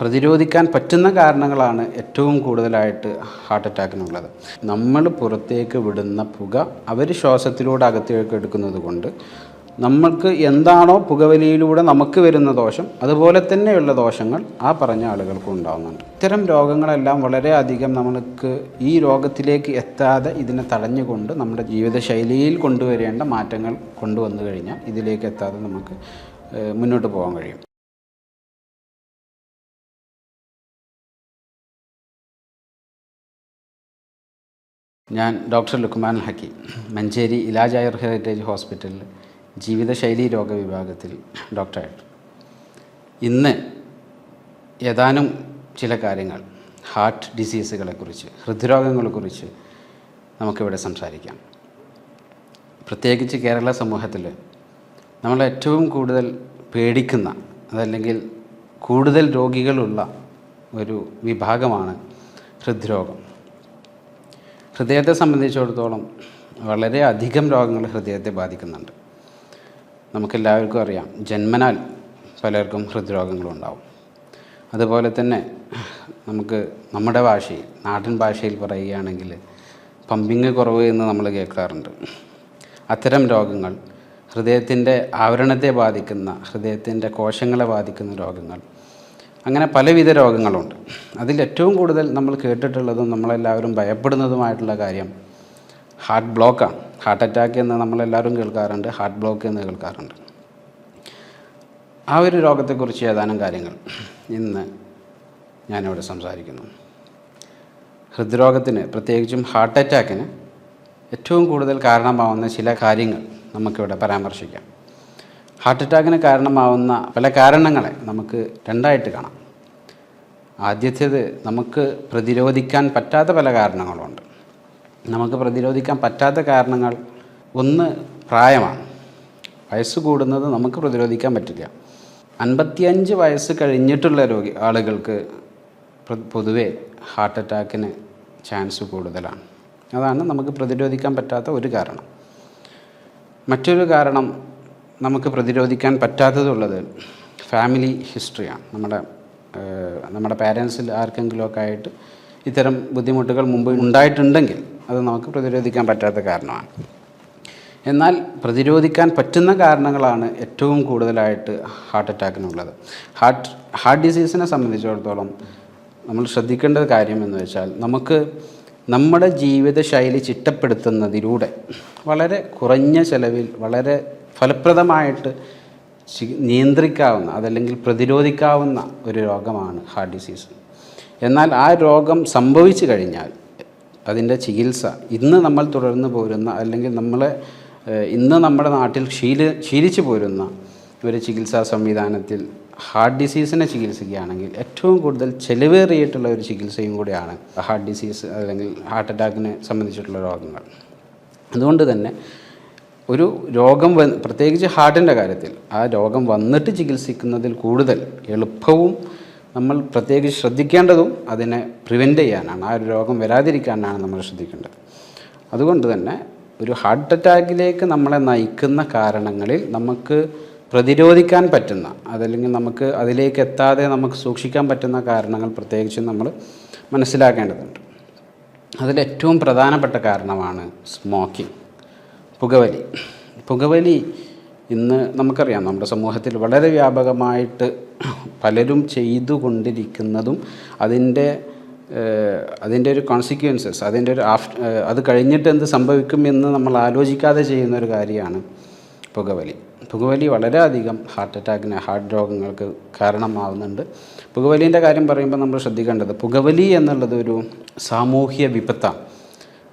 പ്രതിരോധിക്കാൻ പറ്റുന്ന കാരണങ്ങളാണ് ഏറ്റവും കൂടുതലായിട്ട് ഹാർട്ട് അറ്റാക്കിനുള്ളത് നമ്മൾ പുറത്തേക്ക് വിടുന്ന പുക അവർ ശ്വാസത്തിലൂടെ അകത്തേക്ക് എടുക്കുന്നത് കൊണ്ട് നമ്മൾക്ക് എന്താണോ പുകവലിയിലൂടെ നമുക്ക് വരുന്ന ദോഷം അതുപോലെ തന്നെയുള്ള ദോഷങ്ങൾ ആ പറഞ്ഞ ആളുകൾക്കും ഉണ്ടാകുന്നുണ്ട് ഇത്തരം രോഗങ്ങളെല്ലാം വളരെയധികം നമ്മൾക്ക് ഈ രോഗത്തിലേക്ക് എത്താതെ ഇതിനെ തടഞ്ഞുകൊണ്ട് നമ്മുടെ ജീവിതശൈലിയിൽ കൊണ്ടുവരേണ്ട മാറ്റങ്ങൾ കൊണ്ടുവന്നു കഴിഞ്ഞാൽ ഇതിലേക്ക് എത്താതെ നമുക്ക് മുന്നോട്ട് പോകാൻ കഴിയും. ഞാൻ ഡോക്ടർ ലുക്മാൻ ഹക്കി മഞ്ചേരി ഇലാജ് ആയുർ ഹെറിറ്റേജ് ഹോസ്പിറ്റലിൽ ജീവിതശൈലി രോഗ വിഭാഗത്തിൽ ഡോക്ടറായിട്ട്. ഇന്ന് ഏതാനും ചില കാര്യങ്ങൾ ഹാർട്ട് ഡിസീസുകളെക്കുറിച്ച് ഹൃദ്രോഗങ്ങളെക്കുറിച്ച് നമുക്കിവിടെ സംസാരിക്കാം. പ്രത്യേകിച്ച് കേരള സമൂഹത്തിൽ നമ്മൾ ഏറ്റവും കൂടുതൽ പേടിക്കുന്ന അതല്ലെങ്കിൽ കൂടുതൽ രോഗികളുള്ള ഒരു വിഭാഗമാണ് ഹൃദ്രോഗം. ഹൃദയത്തെ സംബന്ധിച്ചിടത്തോളം വളരെ അധികം രോഗങ്ങൾ ഹൃദയത്തെ ബാധിക്കുന്നുണ്ട്. നമുക്കെല്ലാവർക്കും അറിയാം ജന്മനാൽ പലർക്കും ഹൃദ്രോഗങ്ങളുണ്ടാവും അതുപോലെ തന്നെ നമുക്ക് നമ്മുടെ ഭാഷയിൽ നാടൻ ഭാഷയിൽ പറയുകയാണെങ്കിൽ പമ്പിങ് കുറവ് എന്ന് നമ്മൾ കേൾക്കാറുണ്ട്. അത്തരം രോഗങ്ങൾ ഹൃദയത്തിന്റെ ആവരണത്തെ ബാധിക്കുന്ന ഹൃദയത്തിന്റെ കോശങ്ങളെ ബാധിക്കുന്ന രോഗങ്ങൾ അങ്ങനെ പലവിധ രോഗങ്ങളുണ്ട്. അതിൽ ഏറ്റവും കൂടുതൽ നമ്മൾ കേട്ടിട്ടുള്ളതും നമ്മളെല്ലാവരും ഭയപ്പെടുന്നതുമായിട്ടുള്ള കാര്യം ഹാർട്ട് ബ്ലോക്കാണ് ഹാർട്ട് അറ്റാക്ക് എന്ന് നമ്മളെല്ലാവരും കേൾക്കാറുണ്ട് ഹാർട്ട് ബ്ലോക്ക് എന്ന് കേൾക്കാറുണ്ട്. ആ ഒരു രോഗത്തെക്കുറിച്ച് ഏതാനും കാര്യങ്ങൾ ഇന്ന് ഞാനിവിടെ സംസാരിക്കുന്നു. ഹൃദ്രോഗത്തിന് പ്രത്യേകിച്ചും ഹാർട്ട് അറ്റാക്കിന് ഏറ്റവും കൂടുതൽ കാരണമാവുന്ന ചില കാര്യങ്ങൾ നമുക്കിവിടെ പരാമർശിക്കാം. ഹാർട്ട് അറ്റാക്കിന് കാരണമാവുന്ന പല കാരണങ്ങളെ നമുക്ക് രണ്ടായിട്ട് കാണാം. ആദ്യത്തേത് നമുക്ക് പ്രതിരോധിക്കാൻ പറ്റാത്ത പല കാരണങ്ങളുണ്ട്. നമുക്ക് പ്രതിരോധിക്കാൻ പറ്റാത്ത കാരണങ്ങൾ ഒന്ന് പ്രായമാണ്. വയസ്സ് കൂടുന്നത് നമുക്ക് പ്രതിരോധിക്കാൻ പറ്റില്ല. അൻപത്തിയഞ്ച് വയസ്സ് കഴിഞ്ഞിട്ടുള്ള രോഗി ആളുകൾക്ക് പൊതുവെ ഹാർട്ട് അറ്റാക്കിന് ചാൻസ് കൂടുതലാണ്. അതാണ് നമുക്ക് പ്രതിരോധിക്കാൻ പറ്റാത്ത ഒരു കാരണം. മറ്റൊരു കാരണം നമുക്ക് പ്രതിരോധിക്കാൻ പറ്റാത്തതുള്ളത് ഫാമിലി ഹിസ്റ്ററിയാണ് നമ്മുടെ നമ്മുടെ പാരൻസിൽ ആർക്കെങ്കിലുമൊക്കെ ആയിട്ട് ഇത്തരം ബുദ്ധിമുട്ടുകൾ മുമ്പ് ഉണ്ടായിട്ടുണ്ടെങ്കിൽ അത് നമുക്ക് പ്രതിരോധിക്കാൻ പറ്റാത്ത കാരണമാണ്. എന്നാൽ പ്രതിരോധിക്കാൻ പറ്റുന്ന കാരണങ്ങളാണ് ഏറ്റവും കൂടുതലായിട്ട് ഹാർട്ട് അറ്റാക്കിനുള്ളത് ഹാർട്ട് ഹാർട്ട് ഡിസീസിനെ സംബന്ധിച്ചിടത്തോളം നമ്മൾ ശ്രദ്ധിക്കേണ്ട കാര്യം എന്ന് വെച്ചാൽ നമുക്ക് നമ്മുടെ ജീവിതശൈലി ചിട്ടപ്പെടുത്തുന്നതിലൂടെ വളരെ കുറഞ്ഞ ചെലവിൽ വളരെ ഫലപ്രദമായിട്ട് നിയന്ത്രിക്കാവുന്ന അതല്ലെങ്കിൽ പ്രതിരോധിക്കാവുന്ന ഒരു രോഗമാണ് ഹാർട്ട് ഡിസീസ്. എന്നാൽ ആ രോഗം സംഭവിച്ചു കഴിഞ്ഞാൽ അതിന്റെ ചികിത്സ ഇന്ന് നമ്മൾ തുടർന്ന് പോരുന്ന അല്ലെങ്കിൽ നമ്മളെ ഇന്ന് നമ്മുടെ നാട്ടിൽ ശീല ശീലിച്ചു പോരുന്ന ഒരു ചികിത്സാ സംവിധാനത്തിൽ ഹാർട്ട് ഡിസീസിനെ ചികിത്സിക്കുകയാണെങ്കിൽ ഏറ്റവും കൂടുതൽ ചെലവേറിയിട്ടുള്ള ഒരു ചികിത്സയും കൂടിയാണ് ഹാർട്ട് ഡിസീസ് അല്ലെങ്കിൽ ഹാർട്ട് അറ്റാക്കിനെ സംബന്ധിച്ചിട്ടുള്ള രോഗങ്ങൾ. അതുകൊണ്ട് തന്നെ ഒരു രോഗം വന്ന് പ്രത്യേകിച്ച് ഹാർട്ടിന്റെ കാര്യത്തിൽ ആ രോഗം വന്നിട്ട് ചികിത്സിക്കുന്നതിൽ കൂടുതൽ എളുപ്പവും നമ്മൾ പ്രത്യേകിച്ച് ശ്രദ്ധിക്കേണ്ടതും അതിനെ പ്രിവെന്റ് ചെയ്യാനാണ് ആ ഒരു രോഗം വരാതിരിക്കാനാണ് നമ്മൾ ശ്രദ്ധിക്കേണ്ടത്. അതുകൊണ്ട് തന്നെ ഒരു ഹാർട്ട് അറ്റാക്കിലേക്ക് നമ്മളെ നയിക്കുന്ന കാരണങ്ങളിൽ നമുക്ക് പ്രതിരോധിക്കാൻ പറ്റുന്ന അതല്ലെങ്കിൽ നമുക്ക് അതിലേക്ക് എത്താതെ നമുക്ക് സൂക്ഷിക്കാൻ പറ്റുന്ന കാരണങ്ങൾ പ്രത്യേകിച്ച് നമ്മൾ മനസ്സിലാക്കേണ്ടതുണ്ട്. അതിലേറ്റവും പ്രധാനപ്പെട്ട കാരണമാണ് സ്മോക്കിംഗ് പുകവലി. പുകവലി ഇന്ന് നമുക്കറിയാം നമ്മുടെ സമൂഹത്തിൽ വളരെ വ്യാപകമായിട്ട് പലരും ചെയ്തുകൊണ്ടിരിക്കുന്നതും അതിന്റെ അതിന്റെ ഒരു കോൺസിക്വൻസസ് അതിന്റെ ഒരു ആഫ് അത് കഴിഞ്ഞിട്ട് എന്ത് സംഭവിക്കും എന്ന് നമ്മൾ ആലോചിക്കാതെ ചെയ്യുന്ന ഒരു കാര്യമാണ് പുകവലി. പുകവലി വളരെയധികം ഹാർട്ട് അറ്റാക്കിന് ഹാർട്ട് രോഗങ്ങൾക്ക് കാരണമാവുന്നുണ്ട്. പുകവലീന്റെ കാര്യം പറയുമ്പോൾ നമ്മൾ ശ്രദ്ധിക്കേണ്ടത് പുകവലി എന്നുള്ളത് ഒരു സാമൂഹ്യ വിപത്താണ്.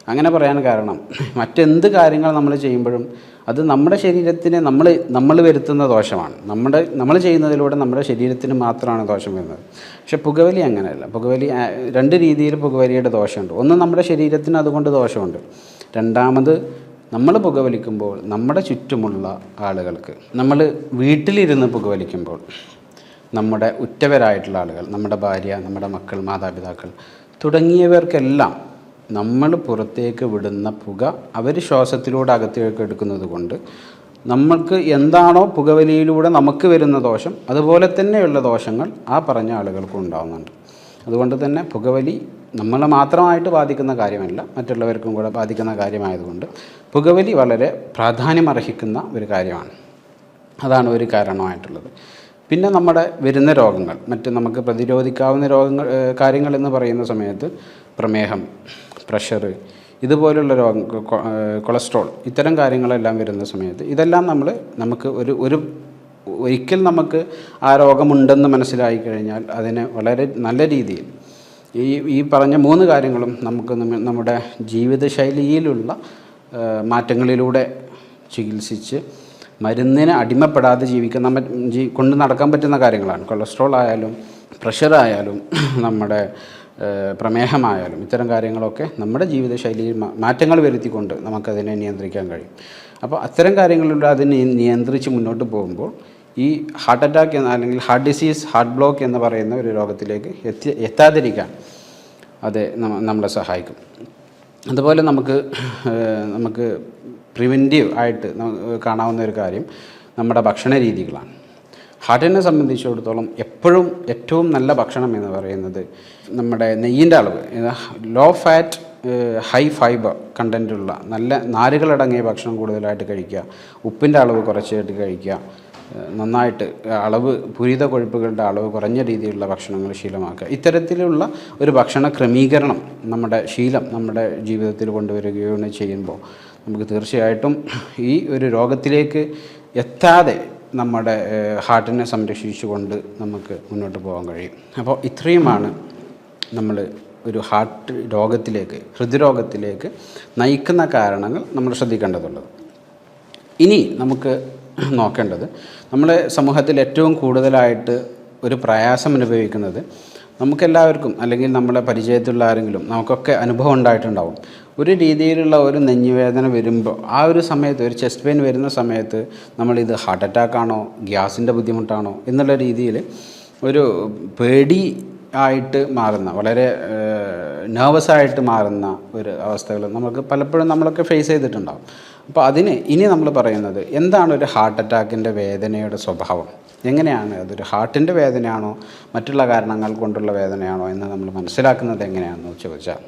അങ്ങനെ പറയാൻ കാരണം. മറ്റെന്ത് കാര്യങ്ങൾ നമ്മൾ ചെയ്യുമ്പോഴും അത് നമ്മുടെ ശരീരത്തിന് നമ്മൾ നമ്മൾ വരുത്തുന്ന ദോഷമാണ്. നമ്മുടെ നമ്മൾ ചെയ്യുന്നതിലൂടെ നമ്മുടെ ശരീരത്തിന് മാത്രമാണ് ദോഷം വരുന്നത്. പക്ഷേ പുകവലി അങ്ങനെയല്ല. പുകവലി രണ്ട് രീതിയിൽ പുകവലിയുടെ ദോഷമുണ്ട്. ഒന്ന് നമ്മുടെ ശരീരത്തിന് അതുകൊണ്ട് ദോഷമുണ്ട്. രണ്ടാമത് നമ്മൾ പുകവലിക്കുമ്പോൾ നമ്മുടെ ചുറ്റുമുള്ള ആളുകൾക്ക് നമ്മൾ വീട്ടിലിരുന്ന് പുകവലിക്കുമ്പോൾ നമ്മുടെ ഉറ്റവരായിട്ടുള്ള ആളുകൾ നമ്മുടെ ഭാര്യ നമ്മുടെ മക്കൾ മാതാപിതാക്കൾ തുടങ്ങിയവർക്കെല്ലാം നമ്മൾ പുറത്തേക്ക് വിടുന്ന പുക അവർ ശ്വാസത്തിലൂടെ അകത്തേക്ക് എടുക്കുന്നത് കൊണ്ട് നമ്മൾക്ക് എന്താണോ പുകവലിയിലൂടെ നമുക്ക് വരുന്ന ദോഷം അതുപോലെ തന്നെയുള്ള ദോഷങ്ങൾ ആ പറഞ്ഞ ആളുകൾക്കും ഉണ്ടാകുന്നുണ്ട് അതുകൊണ്ട് തന്നെ പുകവലി നമ്മളെ മാത്രമായിട്ട് ബാധിക്കുന്ന കാര്യമല്ല മറ്റുള്ളവർക്കും കൂടെ ബാധിക്കുന്ന കാര്യമായതുകൊണ്ട് പുകവലി വളരെ പ്രാധാന്യമർഹിക്കുന്ന ഒരു കാര്യമാണ്. അതാണ് ഒരു കാരണമായിട്ടുള്ളത്. പിന്നെ നമ്മുടെ വരുന്ന രോഗങ്ങൾ മറ്റ് നമുക്ക് പ്രതിരോധിക്കാവുന്ന രോഗങ്ങൾ കാര്യങ്ങൾ എന്ന് പറയുന്ന സമയത്ത് പ്രമേഹം പ്രഷർ ഇതുപോലുള്ള രോഗം കൊളസ്ട്രോൾ ഇത്തരം കാര്യങ്ങളെല്ലാം വരുന്ന സമയത്ത് ഇതെല്ലാം നമ്മൾ നമുക്ക് ഒരു ഒരു ഒരിക്കൽ നമുക്ക് ആ രോഗമുണ്ടെന്ന് മനസ്സിലായി കഴിഞ്ഞാൽ അതിനെ വളരെ നല്ല രീതിയിൽ ഈ ഈ പറഞ്ഞ മൂന്ന് കാര്യങ്ങളും നമുക്ക് നമ്മുടെ ജീവിതശൈലിയിലുള്ള മാറ്റങ്ങളിലൂടെ ചികിത്സിച്ച് മരുന്നിന് അടിമപ്പെടാതെ ജീവിക്കുന്ന മ- ജീ കൊണ്ട് നടക്കാൻ പറ്റുന്ന കാര്യങ്ങളാണ്. കൊളസ്ട്രോൾ ആയാലും പ്രഷറായാലും നമ്മുടെ പ്രമേഹമായാലും ഇത്തരം കാര്യങ്ങളൊക്കെ നമ്മുടെ ജീവിതശൈലിയിൽ മാറ്റങ്ങൾ വരുത്തിക്കൊണ്ട് നമുക്കതിനെ നിയന്ത്രിക്കാൻ കഴിയും. അപ്പോൾ അത്തരം കാര്യങ്ങളിലൂടെ അതിനെ നിയന്ത്രിച്ച് മുന്നോട്ട് പോകുമ്പോൾ ഈ ഹാർട്ട് അറ്റാക്ക് എന്ന അല്ലെങ്കിൽ ഹാർട്ട് ഡിസീസ് ഹാർട്ട് ബ്ലോക്ക് എന്ന് പറയുന്ന ഒരു രോഗത്തിലേക്ക് എത്തി എത്താതിരിക്കാൻ അത് നമ്മളെ സഹായിക്കും. അതുപോലെ നമുക്ക് നമുക്ക് പ്രിവെന്റീവ് ആയിട്ട് കാണാവുന്ന ഒരു കാര്യം നമ്മുടെ ഭക്ഷണ രീതികളാണ് ഹാർട്ടിനെ സംബന്ധിച്ചിടത്തോളം എപ്പോഴും ഏറ്റവും നല്ല ഭക്ഷണം എന്ന് പറയുന്നത് നമ്മുടെ നെയ്യിന്റെ അളവ്. ലോ ഫാറ്റ് ഹൈ ഫൈബർ കണ്ടന്റുള്ള നല്ല നാരുകളടങ്ങിയ ഭക്ഷണം കൂടുതലായിട്ട് കഴിക്കുക. ഉപ്പിന്റെ അളവ് കുറച്ചായിട്ട് കഴിക്കുക. നന്നായിട്ട് അളവ് പുരിത കൊഴുപ്പുകളുടെ അളവ് കുറഞ്ഞ രീതിയിലുള്ള ഭക്ഷണങ്ങൾ ശീലമാക്കുക. ഇത്തരത്തിലുള്ള ഒരു ഭക്ഷണ ക്രമീകരണം നമ്മുടെ ശീലം നമ്മുടെ ജീവിതത്തിൽ കൊണ്ടുവരികയാണ് ചെയ്യുമ്പോൾ നമുക്ക് തീർച്ചയായിട്ടും ഈ ഒരു രോഗത്തിലേക്ക് എത്താതെ നമ്മുടെ ഹാർട്ടിനെ സംരക്ഷിച്ചുകൊണ്ട് നമുക്ക് മുന്നോട്ട് പോകാൻ കഴിയും. അപ്പോൾ ഇത്രയുമാണ് നമ്മൾ ഒരു ഹാർട്ട് രോഗത്തിലേക്ക് ഹൃദ്രോഗത്തിലേക്ക് നയിക്കുന്ന കാരണങ്ങൾ നമ്മൾ ശ്രദ്ധിക്കേണ്ടതുള്ളത്. ഇനി നമുക്ക് നോക്കേണ്ടത് നമ്മുടെ സമൂഹത്തിൽ ഏറ്റവും കൂടുതലായിട്ട് ഒരു പ്രയാസം അനുഭവിക്കുന്നത് നമുക്കെല്ലാവർക്കും അല്ലെങ്കിൽ നമ്മുടെ പരിചയത്തിലുള്ള ആരെങ്കിലും നമുക്കൊക്കെ അനുഭവം ഉണ്ടായിട്ടുണ്ടാവും. ഒരു രീതിയിലുള്ള ഒരു നെഞ്ഞുവേദന വരുമ്പോൾ ആ ഒരു സമയത്ത് ഒരു ചെസ്റ്റ് പെയിൻ വരുന്ന സമയത്ത് നമ്മളിത് ഹാർട്ട് അറ്റാക്ക് ആണോ ഗ്യാസിന്റെ ബുദ്ധിമുട്ടാണോ എന്നുള്ള രീതിയിൽ ഒരു പേടി ആയിട്ട് മാറുന്ന വളരെ നെർവസ് ആയിട്ട് മാറുന്ന ഒരു അവസ്ഥകൾ നമുക്ക് പലപ്പോഴും നമ്മളൊക്കെ ഫേസ് ചെയ്തിട്ടുണ്ടാകും അപ്പോൾ അതിന് ഇനി നമ്മൾ പറയുന്നത് എന്താണ് ഒരു ഹാർട്ട് അറ്റാക്കിന്റെ വേദനയുടെ സ്വഭാവം? എങ്ങനെയാണ്? അതൊരു ഹാർട്ടിന്റെ വേദനയാണോ? മറ്റുള്ള കാരണങ്ങൾ കൊണ്ടുള്ള വേദനയാണോ? എന്ന് നമ്മൾ മനസ്സിലാക്കുന്നത് എങ്ങനെയാണെന്ന് ചോദിച്ചാൽ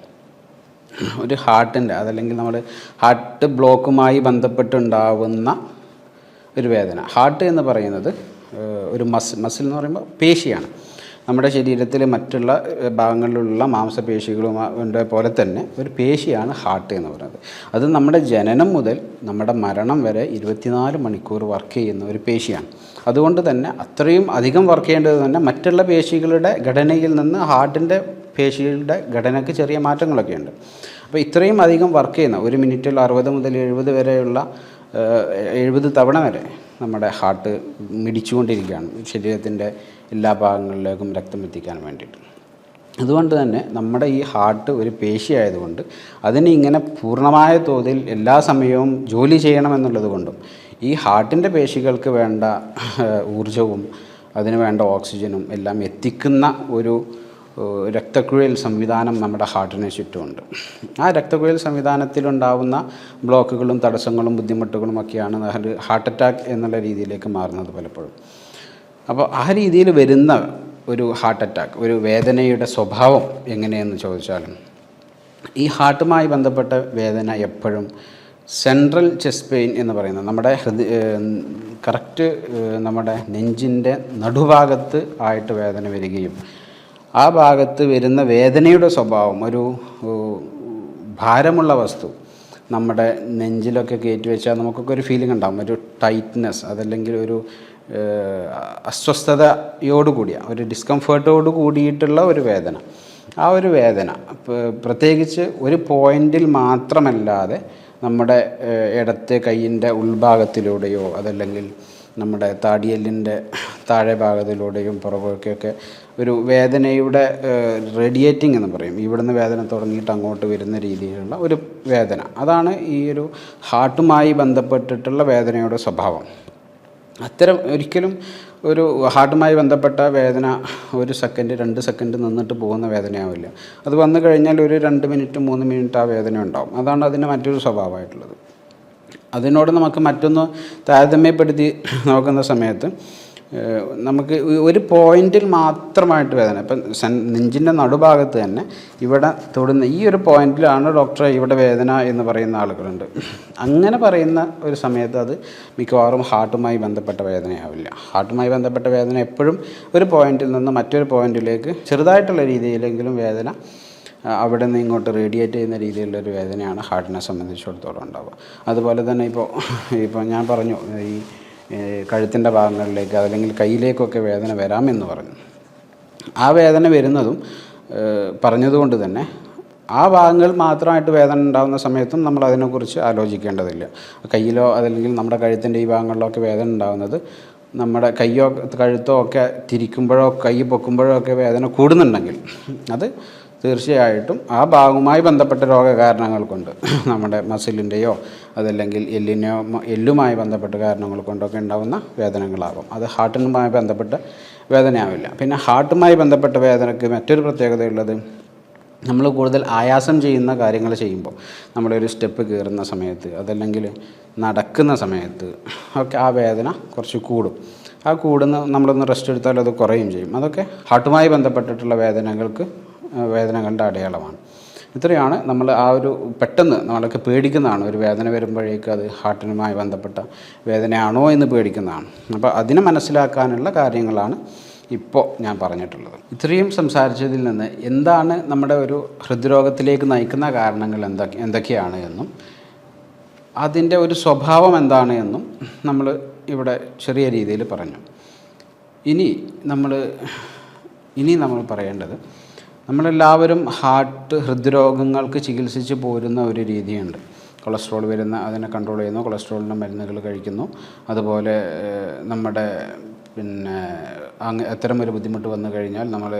ഒരു ഹാർട്ടിന്റെ അതല്ലെങ്കിൽ നമ്മൾ ഹാർട്ട് ബ്ലോക്കുമായി ബന്ധപ്പെട്ടുണ്ടാവുന്ന ഒരു വേദന. ഹാർട്ട് എന്ന് പറയുന്നത് ഒരു മസ് മസിൽ എന്ന് പറയുമ്പോൾ പേശിയാണ്. നമ്മുടെ ശരീരത്തിലെ മറ്റുള്ള ഭാഗങ്ങളിലുള്ള മാംസപേശികളും ഉണ്ട് പോലെ തന്നെ ഒരു പേശിയാണ് ഹാർട്ട് എന്ന് പറയുന്നത്. അത് നമ്മുടെ ജനനം മുതൽ നമ്മുടെ മരണം വരെ ഇരുപത്തിനാല് മണിക്കൂർ വർക്ക് ചെയ്യുന്ന ഒരു പേശിയാണ്. അതുകൊണ്ട് തന്നെ അത്രയും അധികം വർക്ക് ചെയ്യേണ്ടത് തന്നെ മറ്റുള്ള പേശികളുടെ ഘടനയിൽ നിന്ന് ഹാർട്ടിന്റെ പേശികളുടെ ഘടനയ്ക്ക് ചെറിയ മാറ്റങ്ങളൊക്കെ ഉണ്ട് അപ്പോൾ ഇത്രയും അധികം വർക്ക് ചെയ്യുന്ന ഒരു മിനിറ്റിൽ അറുപത് മുതൽ എഴുപത് വരെയുള്ള എഴുപത് തവണ വരെ നമ്മുടെ ഹാർട്ട് മിടിച്ചുകൊണ്ടിരിക്കുകയാണ് ശരീരത്തിന്റെ എല്ലാ ഭാഗങ്ങളിലേക്കും രക്തം എത്തിക്കാൻ വേണ്ടിയിട്ട്. അതുകൊണ്ട് തന്നെ നമ്മുടെ ഈ ഹാർട്ട് ഒരു പേശിയായതുകൊണ്ട് അതിന് ഇങ്ങനെ പൂർണമായ തോതിൽ എല്ലാ സമയവും ജോലി ചെയ്യണമെന്നുള്ളത് കൊണ്ടും ഈ ഹാർട്ടിന്റെ പേശികൾക്ക് വേണ്ട ഊർജവും അതിന് വേണ്ട ഓക്സിജനും എല്ലാം എത്തിക്കുന്ന ഒരു രക്തക്കുഴൽ സംവിധാനം നമ്മുടെ ഹാർട്ടിന് ചുറ്റുമുണ്ട്. ആ രക്തക്കുഴൽ സംവിധാനത്തിലുണ്ടാവുന്ന ബ്ലോക്കുകളും തടസ്സങ്ങളും ബുദ്ധിമുട്ടുകളും ഒക്കെയാണ് ഹാർട്ട് അറ്റാക്ക് എന്നുള്ള രീതിയിലേക്ക് മാറുന്നത് പലപ്പോഴും. അപ്പോൾ ആ രീതിയിൽ വരുന്ന ഒരു ഹാർട്ട് അറ്റാക്ക് ഒരു വേദനയുടെ സ്വഭാവം എങ്ങനെയെന്ന് ചോദിച്ചാലും ഈ ഹാർട്ടുമായി ബന്ധപ്പെട്ട വേദന എപ്പോഴും സെൻട്രൽ ചെസ്റ്റ് പെയിൻ എന്ന് പറയുന്നത് നമ്മുടെ ഹൃദയ കറക്റ്റ് നമ്മുടെ നെഞ്ചിന്റെ നടുഭാഗത്ത് ആയിട്ട് വേദന വരികയും ആ ഭാഗത്ത് വരുന്ന വേദനയുടെ സ്വഭാവം ഒരു ഭാരമുള്ള വസ്തു. നമ്മുടെ നെഞ്ചിലൊക്കെ കയറ്റി വെച്ചാൽ നമുക്കൊക്കെ ഒരു ഫീലിംഗ് ഉണ്ടാകും ഒരു ടൈറ്റ്നെസ് അതല്ലെങ്കിൽ ഒരു അസ്വസ്ഥതയോടുകൂടിയ അസ്വസ്ഥതയോട് കൂടിയ ഒരു ഡിസ്കംഫേർട്ടോട് കൂടിയിട്ടുള്ള ഒരു വേദന. ആ ഒരു വേദന പ്രത്യേകിച്ച് ഒരു പോയിന്റിൽ മാത്രമല്ലാതെ നമ്മുടെ ഇടത്തെ കൈയിന്റെ ഉൾഭാഗത്തിലൂടെയോ അതല്ലെങ്കിൽ നമ്മുടെ താടിയല്ലിന്റെ താഴെ ഭാഗത്തിലൂടെയും പുറകൊക്കെയൊക്കെ ഒരു വേദനയുടെ റേഡിയേറ്റിംഗ് എന്ന് പറയും. ഇവിടുന്ന് വേദന തുടങ്ങിയിട്ട് അങ്ങോട്ട് വരുന്ന രീതിയിലുള്ള ഒരു വേദന. അതാണ് ഈ ഒരു ഹാർട്ടുമായി ബന്ധപ്പെട്ടിട്ടുള്ള വേദനയുടെ സ്വഭാവം. അത്തരം ഒരിക്കലും ഒരു ഹാർട്ടുമായി ബന്ധപ്പെട്ട വേദന ഒരു സെക്കൻഡ് രണ്ട് സെക്കൻഡ് നിന്നിട്ട് പോകുന്ന വേദനയാവില്ല. അത് വന്നു കഴിഞ്ഞാൽ ഒരു രണ്ട് മിനിറ്റ് മൂന്ന് മിനിറ്റ് ആ വേദന ഉണ്ടാവും. അതാണ് അതിന്റെ മറ്റൊരു സ്വഭാവമായിട്ടുള്ളത്. അതിനോട് നമുക്ക് മറ്റൊന്ന് താരതമ്യപ്പെടുത്തി നോക്കുന്ന സമയത്ത് നമുക്ക് ഒരു പോയിന്റിൽ മാത്രമായിട്ട് വേദന. ഇപ്പം നെഞ്ചിന്റെ നടുഭാഗത്ത് തന്നെ ഇവിടെ തൊടുന്ന ഈ ഒരു പോയിന്റിലാണ് ഡോക്ടറെ ഇവിടെ വേദന എന്ന് പറയുന്ന ആളുകളുണ്ട്. അങ്ങനെ പറയുന്ന ഒരു സമയത്ത് അത് മിക്കവാറും ഹാർട്ടുമായി ബന്ധപ്പെട്ട വേദനയാവില്ല. ഹാർട്ടുമായി ബന്ധപ്പെട്ട വേദന എപ്പോഴും ഒരു പോയിന്റിൽ നിന്ന് മറ്റൊരു പോയിന്റിലേക്ക് ചെറുതായിട്ടുള്ള രീതിയിലെങ്കിലും വേദന അവിടെ നിന്ന് ഇങ്ങോട്ട് റേഡിയേറ്റ് ചെയ്യുന്ന രീതിയിലുള്ളൊരു വേദനയാണ് ഹാർട്ടിനെ സംബന്ധിച്ചിടത്തോളം ഉണ്ടാവുക. അതുപോലെ തന്നെ ഇപ്പോൾ ഇപ്പോൾ ഞാൻ പറഞ്ഞു ഈ കഴുത്തിന്റെ ഭാഗങ്ങളിലേക്ക് അതല്ലെങ്കിൽ കയ്യിലേക്കൊക്കെ വേദന വരാമെന്ന് പറഞ്ഞു. ആ വേദന വരുന്നതും പറഞ്ഞതുകൊണ്ട് തന്നെ ആ ഭാഗങ്ങൾ മാത്രമായിട്ട് വേദന ഉണ്ടാകുന്ന സമയത്തും നമ്മൾ അതിനെക്കുറിച്ച് ആലോചിക്കേണ്ടതില്ല. കയ്യിലോ അതല്ലെങ്കിൽ നമ്മുടെ കഴുത്തിന്റെ ഈ ഭാഗങ്ങളിലോ ഒക്കെ വേദന ഉണ്ടാകുന്നത് നമ്മുടെ കയ്യോ കഴുത്തോ ഒക്കെ തിരിക്കുമ്പോഴോ കൈ പൊക്കുമ്പോഴോ ഒക്കെ വേദന കൂടുന്നുണ്ടെങ്കിൽ അത് തീർച്ചയായിട്ടും ആ ഭാഗവുമായി ബന്ധപ്പെട്ട രോഗകാരണങ്ങൾ കൊണ്ട് നമ്മുടെ മസിലിന്റെയോ അതല്ലെങ്കിൽ എല്ലിനെയോ എല്ലുമായി ബന്ധപ്പെട്ട കാരണങ്ങൾ കൊണ്ടൊക്കെ ഉണ്ടാകുന്ന വേദനകളാകും. അത് ഹാർട്ടിനുമായി ബന്ധപ്പെട്ട വേദനയാവില്ല. പിന്നെ ഹാർട്ടുമായി ബന്ധപ്പെട്ട വേദനയ്ക്ക് മറ്റൊരു പ്രത്യേകതയുള്ളത് നമ്മൾ കൂടുതൽ ആയാസം ചെയ്യുന്ന കാര്യങ്ങൾ ചെയ്യുമ്പോൾ നമ്മളൊരു സ്റ്റെപ്പ് കയറുന്ന സമയത്ത് അതല്ലെങ്കിൽ നടക്കുന്ന സമയത്ത് ഒക്കെ ആ വേദന കുറച്ച് കൂടും. ആ കൂടുന്ന നമ്മളൊന്ന് റെസ്റ്റ് എടുത്താൽ അത് കുറയും ചെയ്യും. അതൊക്കെ ഹാർട്ടുമായി ബന്ധപ്പെട്ടിട്ടുള്ള വേദനകൾക്ക് ആ, കണ്ട അടയാളമാണ്. ഇത്രയാണ് നമ്മൾ ആ ഒരു പെട്ടെന്ന് നമ്മളൊക്കെ പേടിക്കുന്നതാണ്. ഒരു വേദന വരുമ്പോഴേക്ക് അത് ഹാർട്ടിനുമായി ബന്ധപ്പെട്ട വേദനയാണോ എന്ന് പേടിക്കുന്നതാണ്. അപ്പോൾ അതിനെ മനസ്സിലാക്കാനുള്ള കാര്യങ്ങളാണ് ഇപ്പോൾ ഞാൻ പറഞ്ഞിട്ടുള്ളത്. ഇത്രയും സംസാരിച്ചതിൽ നിന്ന് എന്താണ് നമ്മുടെ ഒരു ഹൃദ്രോഗത്തിലേക്ക് നയിക്കുന്ന കാരണങ്ങൾ എന്തൊക്കെ എന്തൊക്കെയാണ് എന്നും അതിന്റെ ഒരു സ്വഭാവം എന്താണ് എന്നും നമ്മൾ ഇവിടെ ചെറിയ രീതിയിൽ പറഞ്ഞു. ഇനി നമ്മൾ ഇനി നമ്മൾ പറയേണ്ടത് നമ്മളെല്ലാവരും ഹാർട്ട് ഹൃദ്രോഗങ്ങൾക്ക് ചികിത്സിച്ച് പോരുന്ന ഒരു രീതിയുണ്ട്. കൊളസ്ട്രോൾ വരുന്ന അതിനെ കൺട്രോൾ ചെയ്യുന്നു. കൊളസ്ട്രോളിന്റെ മരുന്നുകൾ കഴിക്കുന്നു. അതുപോലെ നമ്മുടെ പിന്നെ അങ്ങ് അത്തരം ഒരു ബുദ്ധിമുട്ട് വന്നു കഴിഞ്ഞാൽ നമ്മൾ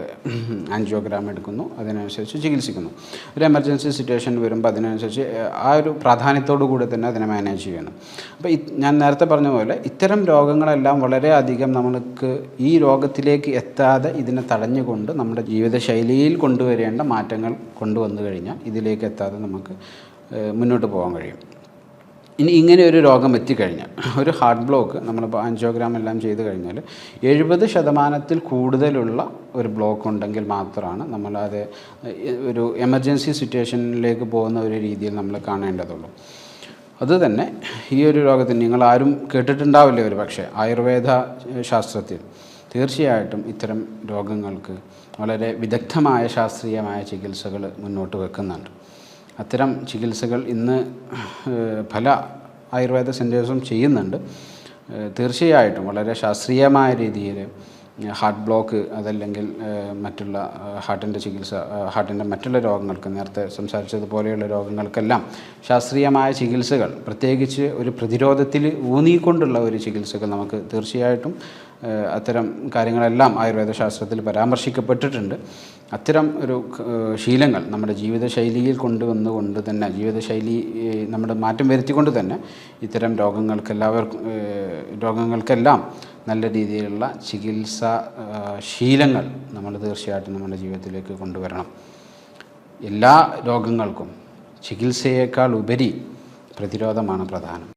ആൻജിയോഗ്രാം എടുക്കുന്നു. അതിനനുസരിച്ച് ചികിത്സിക്കുന്നു. ഒരു എമർജൻസി സിറ്റുവേഷൻ വരുമ്പോൾ അതിനനുസരിച്ച് ആ ഒരു പ്രാധാന്യത്തോടു കൂടി തന്നെ അതിനെ മാനേജ് ചെയ്യണം. അപ്പോൾ ഞാൻ നേരത്തെ പറഞ്ഞ പോലെ ഇത്തരം രോഗങ്ങളെല്ലാം വളരെയധികം നമ്മൾക്ക് ഈ രോഗത്തിലേക്ക് എത്താതെ ഇതിനെ തടഞ്ഞുകൊണ്ട് നമ്മുടെ ജീവിതശൈലിയിൽ കൊണ്ടുവരേണ്ട മാറ്റങ്ങൾ കൊണ്ടുവന്നു കഴിഞ്ഞാൽ ഇതിലേക്ക് എത്താതെ നമുക്ക് മുന്നോട്ട് പോകാൻ കഴിയും. ഇനി ഇങ്ങനെ ഒരു രോഗം എത്തിക്കഴിഞ്ഞാൽ ഒരു ഹാർട്ട് ബ്ലോക്ക് നമ്മളിപ്പോൾ ആൻജിയോഗ്രാം എല്ലാം ചെയ്ത് കഴിഞ്ഞാൽ എഴുപത് ശതമാനത്തിൽ കൂടുതലുള്ള ഒരു ബ്ലോക്ക് ഉണ്ടെങ്കിൽ മാത്രമാണ് നമ്മളത് ഒരു എമർജൻസി സിറ്റുവേഷനിലേക്ക് പോകുന്ന ഒരു രീതിയിൽ നമ്മൾ കാണേണ്ടതുള്ളൂ. അതുതന്നെ ഈ ഒരു രോഗത്തിന് നിങ്ങൾ ആരും കേട്ടിട്ടുണ്ടാവില്ല ഒരു പക്ഷേ ആയുർവേദ ശാസ്ത്രത്തിൽ തീർച്ചയായിട്ടും ഇത്തരം രോഗങ്ങൾക്ക് വളരെ വിദഗ്ധമായ ശാസ്ത്രീയമായ ചികിത്സകൾ മുന്നോട്ട് വെക്കുന്നുണ്ട്. അത്തരം ചികിത്സകൾ ഇന്ന് പല ആയുർവേദ സെന്റേഴ്സും ചെയ്യുന്നുണ്ട്. തീർച്ചയായിട്ടും വളരെ ശാസ്ത്രീയമായ രീതിയിൽ ഹാർട്ട് ബ്ലോക്ക് അതല്ലെങ്കിൽ മറ്റുള്ള ഹാർട്ടിന്റെ ചികിത്സ ഹാർട്ടിന്റെ മറ്റുള്ള രോഗങ്ങൾക്ക് നേരത്തെ സംസാരിച്ചതുപോലെയുള്ള രോഗങ്ങൾക്കെല്ലാം ശാസ്ത്രീയമായ ചികിത്സകൾ പ്രത്യേകിച്ച് ഒരു പ്രതിരോധത്തിൽ ഊന്നിക്കൊണ്ടുള്ള ഒരു ചികിത്സകൾ നമുക്ക് തീർച്ചയായിട്ടും അത്തരം കാര്യങ്ങളെല്ലാം ആയുർവേദ ശാസ്ത്രത്തിൽ പരാമർശിക്കപ്പെട്ടിട്ടുണ്ട്. അത്തരം ഒരു ശീലങ്ങൾ നമ്മുടെ ജീവിതശൈലിയിൽ കൊണ്ടുവന്നുകൊണ്ട് തന്നെ ജീവിതശൈലി നമ്മുടെ മാറ്റം വരുത്തിക്കൊണ്ട് തന്നെ ഇത്തരം രോഗങ്ങൾക്കെല്ലാവർക്കും എല്ലാവർക്കും രോഗങ്ങൾക്കെല്ലാം നല്ല രീതിയിലുള്ള ചികിത്സ ശീലങ്ങൾ നമ്മൾ തീർച്ചയായിട്ടും നമ്മുടെ ജീവിതത്തിലേക്ക് കൊണ്ടുവരണം. എല്ലാ രോഗങ്ങൾക്കും ചികിത്സയേക്കാൾ ഉപരി പ്രതിരോധമാണ് പ്രധാനം.